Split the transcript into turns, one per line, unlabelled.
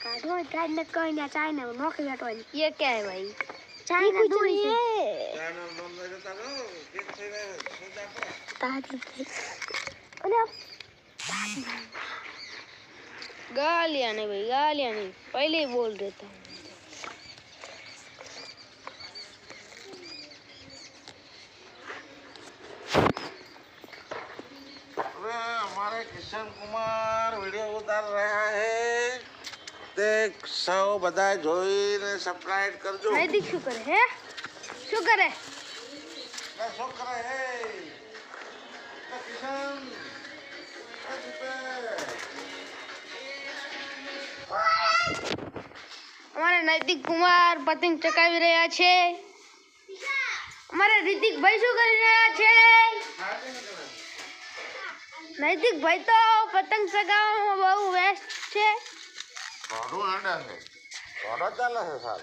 કાઢો કાઢને કઈ ના ચાઇના નોકરી
હતો એ ક્યાંય ભાઈ
ચાઇના દોરી છે
ગાલિયા ને ભાઈ ગાલિયા ને પહેલે બોલ
રહેતા हमारे किशन कुमार वीडियो उतार રહ્યા હે તે સૌ બધા જોઈને સબસ્ક્રાઇબ કરજો
नैतिक शू करे है शू करे
ના શું કરે હે એ કિશન એ દીપેશ.
અમારે નૈતિક કુમાર પતંગ ચકાવી રહ્યા છે અમારે રિતિક ભાઈ શું કરી રહ્યા છે નૈતિક ભાઈ તો પતંગ ચગાવવામાં બહુ વેસ્ટ છે.
ઘોડું હાંડે છે. ઘોડો ચાલે છે સાલ